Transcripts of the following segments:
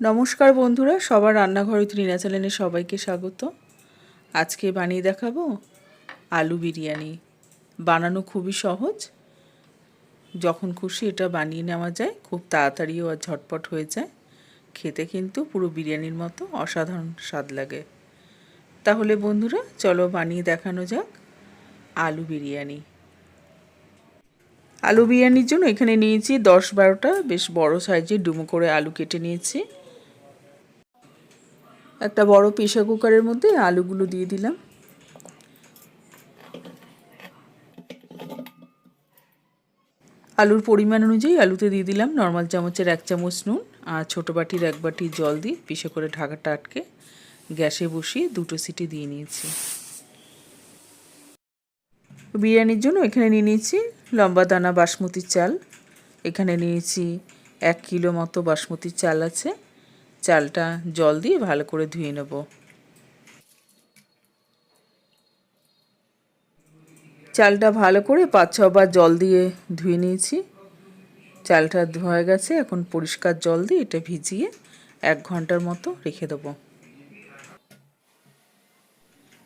নমস্কার বন্ধুরা, সবার রান্নাঘরে ত্রিনা চ্যানেলে সবাইকে স্বাগত। আজকে বানিয়ে দেখাবো আলু বিরিয়ানি। বানানো খুবই সহজ। যখন খুশি এটা বানিয়ে নেওয়া যায়, খুব তাড়াতাড়িও আর ঝটপট হয়ে যায়। খেতে কিন্তু পুরো বিরিয়ানির মতো অসাধারণ স্বাদ লাগে। তাহলে বন্ধুরা, চলো বানিয়ে দেখানো যাক আলু বিরিয়ানি। আলু বিরিয়ানির জন্য এখানে নিয়েছি দশ বারোটা বেশ বড় সাইজের ডুমো করে আলু কেটে নিয়েছি। একটা বড় প্রেশার কুকারের মধ্যে আলুগুলো দিয়ে দিলাম। আলুর পরিমাণ অনুযায়ী আলুতে দিয়ে দিলাম নর্মাল চামচের এক চামচ নুন আর ছোটো বাটির এক বাটি জল দিয়ে পিষে করে ঢাকাটা আটকে গ্যাসে বসিয়ে দুটো সিটি দিয়ে নিয়েছি। বিরিয়ানির জন্য এখানে নিয়ে নিয়েছি লম্বা দানা বাসমতি চাল। এখানে নিয়েছি এক কিলো মতো বাসমতি চাল আছে। চালটা জল দিয়ে ভালো করে ধুয়ে নেব। চালটা ভালো করে পাঁচ ছবার জল দিয়ে ধুয়ে নিয়েছি। চালটা ধোয়া গেছে, এখন পরিষ্কার জল দিয়ে এটা ভিজিয়ে এক ঘণ্টার মতো রেখে দেবো।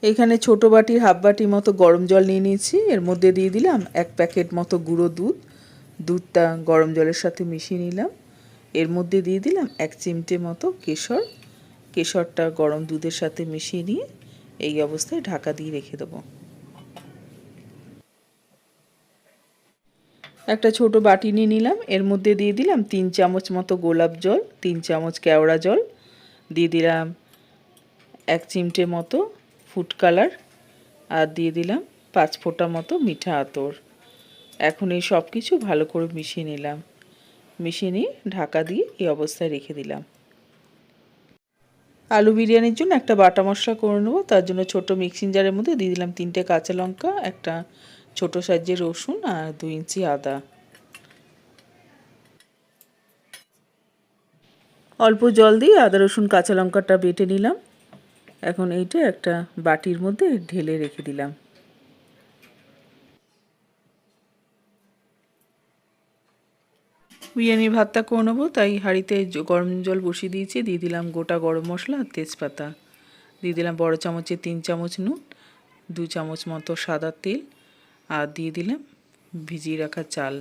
এখানে ছোট বাটির হাফ বাটি মতো গরম জল নিয়ে নিয়েছি। এর মধ্যে দিয়ে দিলাম এক প্যাকেট মতো গুঁড়ো দুধ। দুধটা গরম জলের সাথে মিশিয়ে নিলাম। এর মধ্যে দিয়ে দিলাম এক চিমটে মতো কেশর। কেশরটা গরম দুধের সাথে মিশিয়ে নিয়ে এই অবস্থায় ঢাকা দিয়ে রেখে দেবো। একটা ছোট বাটি নিয়ে নিলাম। এর মধ্যে দিয়ে দিলাম তিন চামচ মতো গোলাপ জল, তিন চামচ কেওড়া জল। দিয়ে দিলাম এক চিমটে মতো ফুড কালার আর দিয়ে দিলাম পাঁচ ফোঁটা মতো মিঠা আতর। এখন এই সব কিছু ভালো করে মিশিয়ে নিলাম। মিশিয়ে নিয়ে ঢাকা দিয়ে এই অবস্থায় রেখে দিলাম। আলু বিরিয়ানির জন্য একটা বাটা মশলা করে নেব। তার জন্য ছোট মিক্সিং জারের মধ্যে দিয়ে দিলাম তিনটে কাঁচা লঙ্কা, একটা ছোট সাইজের রসুন আর দুই ইঞ্চি আদা। অল্প জল দিয়ে আদা, রসুন, কাঁচা লঙ্কাটা বেটে নিলাম। এখন এইটা একটা বাটির মধ্যে ঢেলে রেখে দিলাম। বিরিয়ানি, ভাতটা করে নেব, তাই হাঁড়িতে গরম জল বসিয়ে দিয়েছি। দিয়ে দিলাম গোটা গরম মশলা আর তেজপাতা। দিয়ে দিলাম বড় চামচে তিন চামচ নুন, দু চামচ মতো সাদা তেল আর দিয়ে দিলাম ভিজিয়ে রাখা চাল।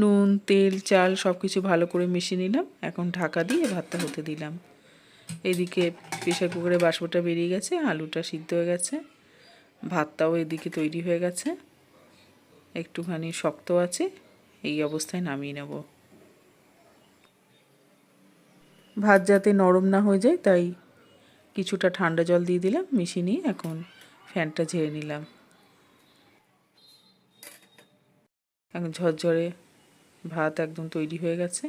নুন, তেল, চাল সব কিছু ভালো করে মিশিয়ে নিলাম। এখন ঢাকা দিয়ে ভাতটা হতে দিলাম। এদিকে প্রেশার কুকারে বাষ্পটা বেরিয়ে গেছে, আলুটা সিদ্ধ হয়ে গেছে। ভাতটাও এদিকে তৈরি হয়ে গেছে। একটুখানি শক্ত আছে, এই অবস্থায় নামিয়ে নেব। ভাত যাতে নরম না হয়ে যায়, তাই কিছুটা ঠান্ডা জল দিয়ে দিলাম, মিশিয়ে নিয়ে এখন ফ্যানটা ঝেড়ে নিলাম। এখন ঝরঝরে ভাত একদম তৈরি হয়ে গেছে।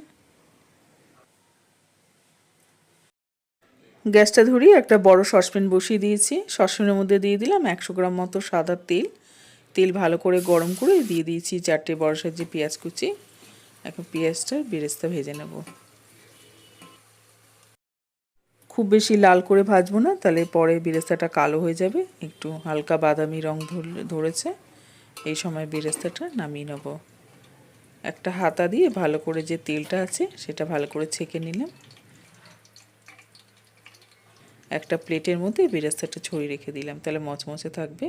গ্যাসটা ধরিয়ে একটা বড় সসপ্যান বসিয়ে দিয়েছি। সসপ্যানের মধ্যে দিয়ে দিলাম একশো গ্রাম মতো সাদা তেল। তেল ভালো করে গরম করে দিয়ে দিয়েছি চারটে বড় সাইজে পেঁয়াজ কুচি। এখন পেঁয়াজটা বেরেস্তা ভেজে নেব। খুব বেশি লাল করে ভাজবো না, তাহলে পরে বেরেস্তাটা কালো হয়ে যাবে। একটু হালকা বাদামি রং ধরেছে। এই সময় বেরেস্তাটা নামিয়ে নেব। একটা হাতা দিয়ে ভালো করে যে তেলটা আছে, সেটা ভালো করে ছেঁকে নিলাম। একটা প্লেটের মধ্যে বেরেস্তাটা ছড়িয়ে রেখে দিলাম। তাহলে মচমচে থাকবে।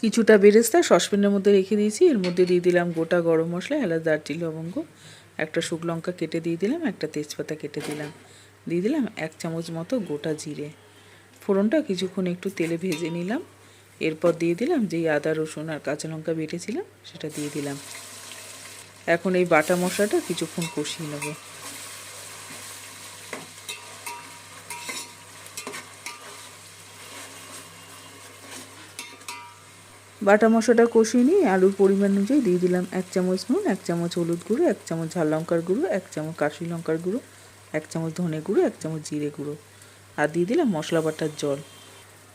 কিছুটা বেরেস্তা সসপ্যানের মধ্যে রেখে দিয়েছি। এর মধ্যে দিয়ে দিলাম গোটা গরম মশলা, এলাচ, দারচিনি, লবঙ্গ, একটা শুকনো লঙ্কা কেটে দিয়ে দিলাম, একটা তেজপাতা কেটে দিলাম। দিয়ে দিলাম এক চামচ মতো গোটা জিরে। ফোড়নটা কিছুক্ষণ একটু তেলে ভেজে নিলাম। এরপর দিয়ে দিলাম যেই আদা, রসুন আর কাঁচা লঙ্কা বেটেছিলাম, সেটা দিয়ে দিলাম। এখন এই বাটা মশলাটা কিছুক্ষণ কষিয়ে নেব। বাটা মশলাটা কষিয়ে নিয়ে আলুর পরিমাণ অনুযায়ী দিয়ে দিলাম এক চামচ নুন, এক চামচ হলুদ গুঁড়ো, এক চামচ ঝাল লঙ্কার গুঁড়ো, এক চামচ কাশি লঙ্কার গুঁড়ো, এক চামচ ধনে গুঁড়ো, এক চামচ জিরে গুঁড়ো। আর দিয়ে দিলাম মশলা বাটার জল।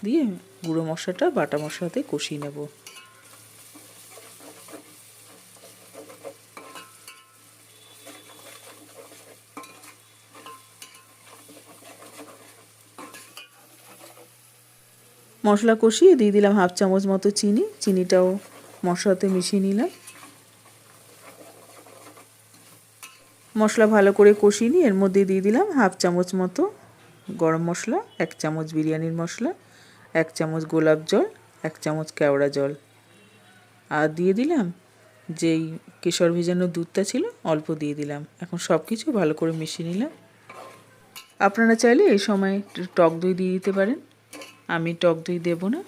দিয়ে গুঁড়ো মশলাটা বাটা মশলাতে কষিয়ে নেব। মশলা কষিয়ে দিয়ে দিলাম হাফ চামচ মতো চিনি। চিনিটাও মশলাতে মিশিয়ে নিলাম। মশলা ভালো করে কষিয়ে নিয়ে এর মধ্যে দিয়ে দিলাম হাফ চামচ মতো গরম মশলা, এক চামচ বিরিয়ানির মশলা, এক চামচ গোলাপ জল, এক চামচ কেওড়া জল। আর দিয়ে দিলাম যেই কেশর ভেজানো দুধটা ছিল অল্প দিয়ে দিলাম। এখন সব কিছু ভালো করে মিশিয়ে নিলাম। আপনারা চাইলে এই সময় টক দই দিয়ে দিতে পারেন। আমি টক দই দেবো না।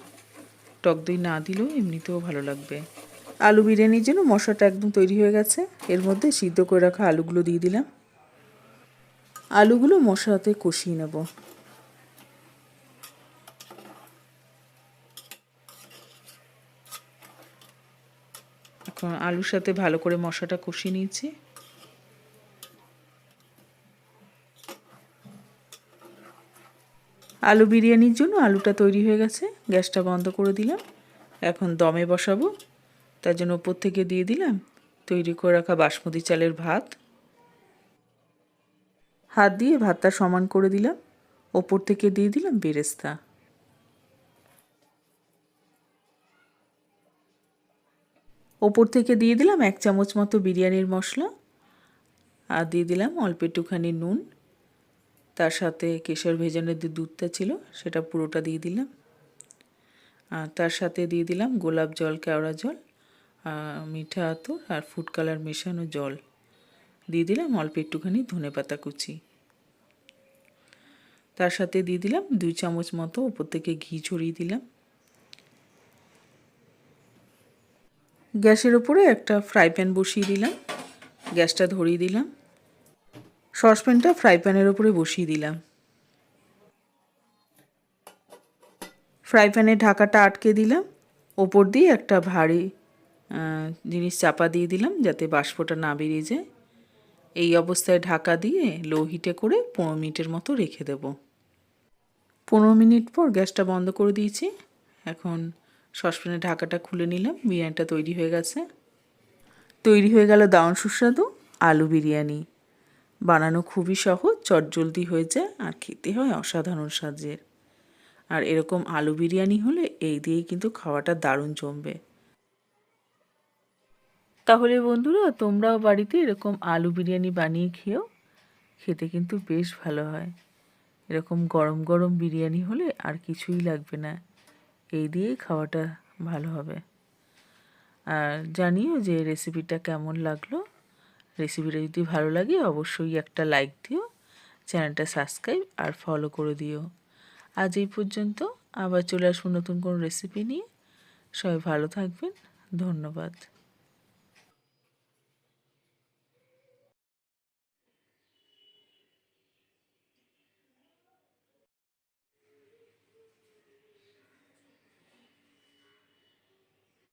টক দই না দিলেও এমনিতেও ভালো লাগবে। আলু বিরিয়ানির জন্য মশলাটা একদম তৈরি হয়ে গেছে। এর মধ্যে সিদ্ধ করে রাখা আলুগুলো দিয়ে দিলাম। আলুগুলো মশলাতে কষিয়ে নেব। এখন আলুর সাথে ভালো করে মশলাটা কষিয়ে নিয়েছি। আলু বিরিয়ানির জন্য আলুটা তৈরি হয়ে গেছে। গ্যাসটা বন্ধ করে দিলাম। এখন দমে বসাবো। তার জন্য ওপর থেকে দিয়ে দিলাম তৈরি করে রাখা বাসমতি চালের ভাত। হাত দিয়ে ভাতটা সমান করে দিলাম। ওপর থেকে দিয়ে দিলাম বেরেস্তা। ওপর থেকে দিয়ে দিলাম এক চামচ মতো বিরিয়ানির মশলা। আর দিয়ে দিলাম অল্প একটুখানি নুন। তার সাথে কেশর ভেজানোর যে দুধটা ছিল, সেটা পুরোটা দিয়ে দিলাম। আর তার সাথে দিয়ে দিলাম গোলাপ জল, কেওড়া জল মিঠা আতর আর ফুড কালার মেশানো জল। দিয়ে দিলাম অল্প একটুখানি ধনে পাতা কুচি। তার সাথে দিয়ে দিলাম দুই চামচ মতো উপর থেকে ঘি ছড়িয়ে দিলাম। গ্যাসের ওপরে একটা ফ্রাই প্যান বসিয়ে দিলাম। গ্যাসটা ধরিয়ে দিলাম। সসপ্যানটা ফ্রাই প্যানের ওপরে বসিয়ে দিলাম। ফ্রাই প্যানের ঢাকাটা আটকে দিলাম। ওপর দিয়ে একটা ভারী জিনিস চাপা দিয়ে দিলাম যাতে বাষ্পটা না বেরিয়ে যায়। এই অবস্থায় ঢাকা দিয়ে লো হিটে করে পনেরো মিনিটের মতো রেখে দেব। পনেরো মিনিট পর গ্যাসটা বন্ধ করে দিয়েছি। এখন সসপ্যানের ঢাকাটা খুলে নিলাম। বিরিয়ানিটা তৈরি হয়ে গেছে। তৈরি হয়ে গেল দাউন সুস্বাদু আলু বিরিয়ানি। বানানো খুবই সহজ, চটজলদি হয়ে যায় আর খেতে হয় অসাধারণ সাজের আর এরকম আলু বিরিয়ানি হলে এই দিয়েই কিন্তু খাওয়াটা দারুণ জমবে। তাহলে বন্ধুরা, তোমরাও বাড়িতে এরকম আলু বিরিয়ানি বানিয়ে খেও, খেতে কিন্তু বেশ ভালো হয়। এরকম গরম গরম বিরিয়ানি হলে আর কিছুই লাগবে না, এই দিয়েই খাওয়াটা ভালো হবে। আর জানিও যে রেসিপিটা কেমন লাগল? রেসিপিটা যদি ভালো লাগে, অবশ্যই একটা লাইক দিও চ্যানেলটা সাবস্ক্রাইব আর ফলো করে দিও। আজ এই পর্যন্ত, আবার চলে আসব নতুন কোনো রেসিপি নিয়ে। সবাই ভালো থাকবেন, ধন্যবাদ।